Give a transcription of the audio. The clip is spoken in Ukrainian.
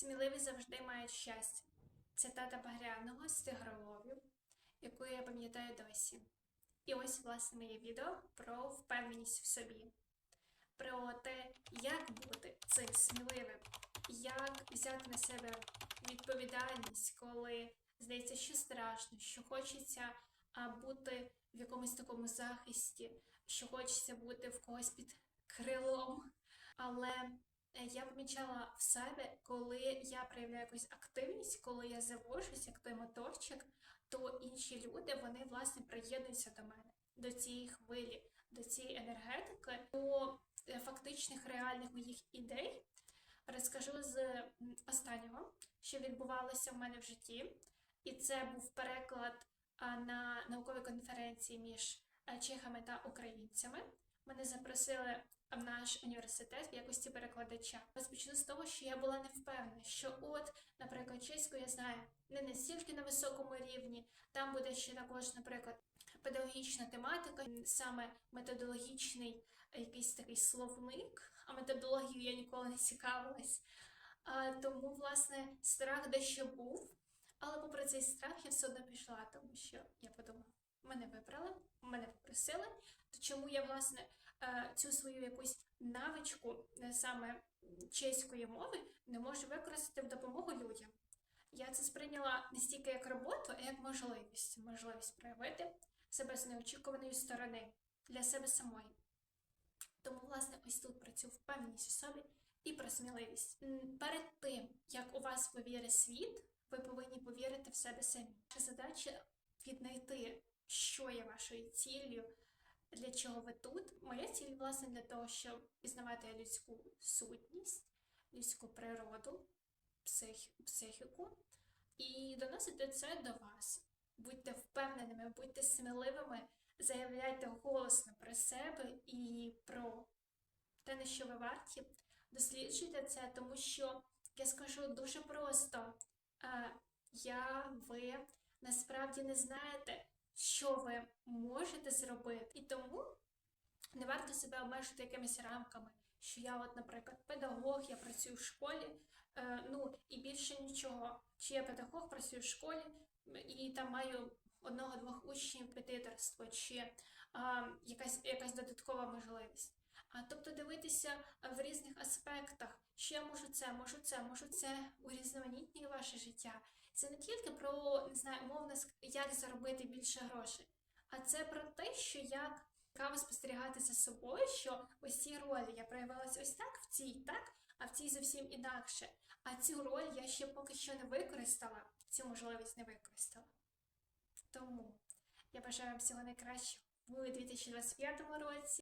Сміливі завжди мають щастя. Цитата Багряного з тигроловів, яку я пам'ятаю досі. І ось, власне, моє відео про впевненість в собі, про те, як бути цим сміливим, як взяти на себе відповідальність, коли здається, що страшно, що хочеться бути в якомусь такому захисті, що хочеться бути в когось під крилом. Але я помічала в себе, коли я проявляю якусь активність, коли я завожусь, як той моторчик, то інші люди вони власне приєднуються до мене, до цієї хвилі, до цієї енергетики, до е, фактичних реальних моїх ідей. Розкажу з останнього, що відбувалося в мене в житті, і це був переклад на науковій конференції між е, чехами та українцями. Мене запросили в наш університет в якості перекладача. Розпочну з того, що я була не впевнена, що от, наприклад, чеську я знаю не настільки на високому рівні. Там буде ще також, наприклад, педагогічна тематика, саме методологічний якийсь такий словник, а методологію я ніколи не цікавилась. А, тому, власне, страх дещо був. Але попри цей страх я все одно пішла, тому що я подумала, мене вибрали, мене попросили, то чому я, власне, е, цю свою якусь навичку е, саме чеської мови не можу використати в допомогу людям. Я це сприйняла не стільки як роботу, а як можливість, можливість проявити себе з неочікуваної сторони для себе самої. Тому, власне, ось тут про цю впевненість у собі і про сміливість. Перед тим, як у вас повірить світ, ви повинні повірити в себе самі. Задача віднайти, що є вашою ціллю, для чого ви тут. Моя ціль, власне, для того, щоб пізнавати людську сутність, людську природу, псих, психіку і доносити це до вас. Будьте впевненими, будьте сміливими, заявляйте голосно про себе і про те, на що ви варті. Досліджуйте це, тому що я скажу дуже просто. Е, я, ви насправді не знаєте, що ви можете зробити. І тому не варто себе обмежити якимись рамками, що я, от, наприклад, педагог, я працюю в школі, е, ну і більше нічого. Чи я педагог, працюю в школі і там маю одного-двох учнів педитерство, чи а, якась, якась додаткова можливість. А тобто дивитися в різних аспектах, що я можу це, можу це, можу це урізноманітнює ваше життя. Це не тільки про не знаю, умовно, як заробити більше грошей, а це про те, що як цікаво спостерігати за собою, що ось ці ролі я проявилася ось так, в цій так, а в цій зовсім інакше. А цю роль я ще поки що не використала, цю можливість не використала. Тому я бажаю вам всього найкращого у 2025 році.